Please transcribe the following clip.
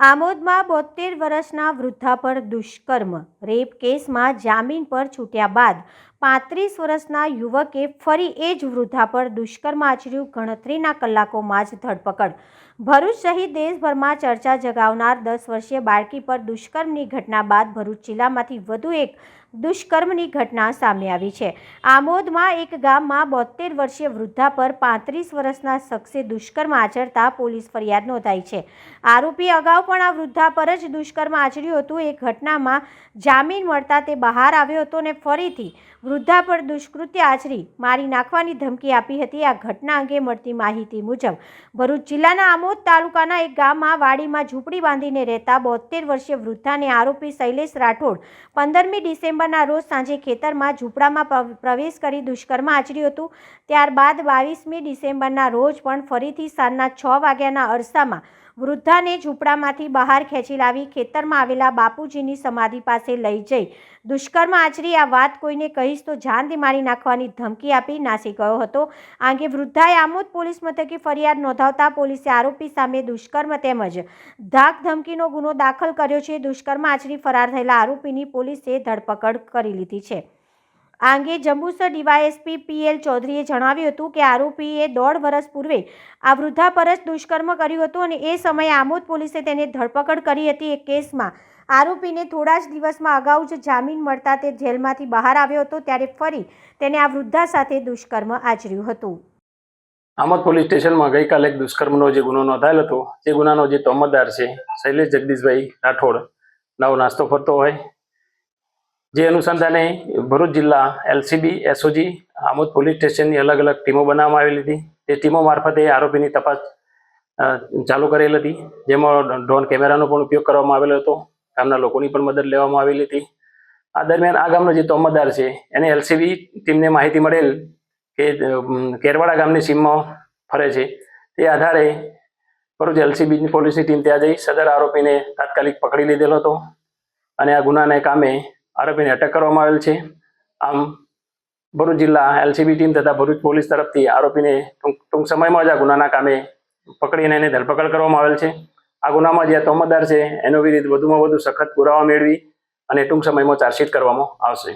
આમોદમાં બોતેર વર્ષના વૃદ્ધા પર દુષ્કર્મ. રેપ કેસમાં જામીન પર છૂટ્યા બાદ પાંત્રીસ વર્ષના યુવકે ફરી એ જ વૃદ્ધા પર દુષ્કર્મ આચર્યું ગણતરીના કલાકોમાં જ ધરપકડ. ભરૂચ સહિત દેશભરમાં ચર્ચા જગાવનાર દસ વર્ષીય બાળકી પર દુષ્કર્મની ઘટના બાદ ભરૂચ જિલ્લામાંથી વધુ એક દુષ્કર્મની ઘટના સામે આવી છે. આમોદમાં એક ગામમાં બોતેર વર્ષીય વૃદ્ધા પર પાંત્રીસ વર્ષના શખ્સે દુષ્કર્મ આચરતા પોલીસ ફરિયાદ નોંધાઈ છે. આરોપી અગાઉ પણ આ વૃદ્ધા પર જ દુષ્કર્મ આચર્યું હતું. એ ઘટનામાં જામીન મળતા તે બહાર આવ્યો હતો અને ફરીથી વૃદ્ધા પર દુષ્કૃત્ય આચરી મારી નાખવાની ધમકી આપી હતી. આ ઘટના અંગે મળતી માહિતી મુજબ, ભરૂચ જિલ્લાના આમોદ તાલુકાના એક ગામમાં વાડીમાં ઝૂંપડી બાંધીને રહેતા બોતેર વર્ષીય વૃદ્ધાને આરોપી શૈલેષ રાઠોડ પંદરમી ડિસેમ્બરના રોજ સાંજે ખેતરમાં ઝૂંપડામાં પ્રવેશ કરી દુષ્કર્મ આચર્યું હતું. ત્યારબાદ બાવીસમી ડિસેમ્બરના રોજ પણ ફરીથી સાંજના છ વાગ્યાના અરસામાં વૃદ્ધાને ઝૂંપડામાંથી બહાર ખેંચી લાવી ખેતરમાં આવેલા બાપુજીની સમાધિ પાસે લઈ જઈ. દુષ્કર્મ આચરી આ વાત કોઈને કહીશ તો જાનથી મારી નાખવાની ધમકી આપી નાસી ગયો હતો. આ અંગે વૃદ્ધાએ આમોદ પોલીસ મથકે ફરિયાદ નોંધાવતા પોલીસે આરોપી સામે દુષ્કર્મ તેમજ ધાક ધમકીનો ગુનો દાખલ કર્યો છે. દુષ્કર્મ આચરી ફરાર થયેલા આરોપીની પોલીસે ધરપકડ કરી લીધી છે. આ અંગે જંબુસર ડીવાયએસપી પીએલ ચૌધરીએ જણાવ્યું હતું કે આરોપીએ દોઢ વર્ષ પૂર્વે આ વૃદ્ધા પર જ દુષ્કર્મ કર્યું હતું અને એ સમયે આમોદ પોલીસે તેને ધરપકડ કરી હતી એ કેસમાં. આરોપીને થોડા જ દિવસમાં અગાઉ જ જામીન મળતા તે જેલમાંથી બહાર આવ્યો હતો ત્યારે ફરી તેને આ વૃદ્ધા સાથે દુષ્કર્મ આચર્યું હતું. આમોદ પોલીસ સ્ટેશનમાં ગઈકાલે એક દુષ્કર્મનો જે ગુનો નોંધાયેલ હતો તે ગુનાનો જે તોમતદાર છે, શૈલેષ જગદીશભાઈ રાઠોડ, નવો નાસ્તો ફરતો હોય જે અનુસંધાને ભરૂચ જિલ્લા એલસીબી, એસઓજી, આમોદ પોલીસ સ્ટેશનની અલગ અલગ ટીમો બનાવવામાં આવેલી હતી. તે ટીમો મારફતે આરોપીની તપાસ ચાલુ કરેલ હતી. જેમાં ડ્રોન કેમેરાનો પણ ઉપયોગ કરવામાં આવેલો હતો. ગામના લોકોની પણ મદદ લેવામાં આવેલી હતી. આ દરમિયાન આ ગામનો જે તોમતદાર છે, એને એલસીબી ટીમને માહિતી મળેલ કે કેરવાડા ગામની સીમમાં ફરે છે. તે આધારે ભરૂચ એલસીબીની પોલીસની ટીમ ત્યાં જઈ સદર આરોપીને તાત્કાલિક પકડી લીધેલો હતો. અને આ ગુનાને કામે આરોપીને અટક કરવામાં આવેલ છે. આમ ભરૂચ જિલ્લા એલસીબી ટીમ તથા ભરૂચ પોલીસ તરફથી આરોપીને ટૂંક સમયમાં જ આ ગુનાના કામે પકડીને એને ધરપકડ કરવામાં આવેલ છે. આ ગુનામાં જે તોમતદાર છે, એનો વિરુદ્ધ વધુમાં વધુ સખત પુરાવા મેળવી અને ટૂંક સમયમાં ચાર્જશીટ કરવામાં આવશે.